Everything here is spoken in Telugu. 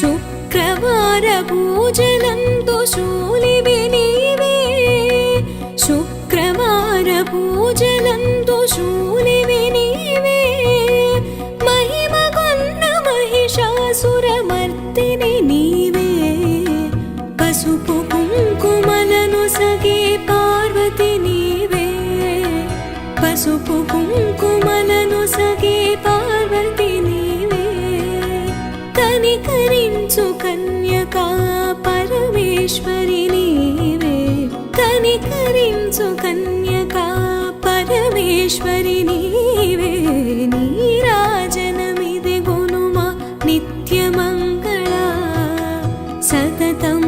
శుక్రవార పూజలందు శూలివి నీవే. శుక్రవార పూజలందు శూలివి నీవే. మహిమ కొన్న మహిషాసురమర్దిని నీవే. పసుపు కుంకుమలను సగే పార్వతి నీవే. పసుపు కుంకుమ కనికరించు కన్యకా పరమేశ్వరి నీవే. కనికరించు కన్యకా పరమేశ్వరి నీవే. నీరాజనమిది గునుమ నిత్యమంగళ సదా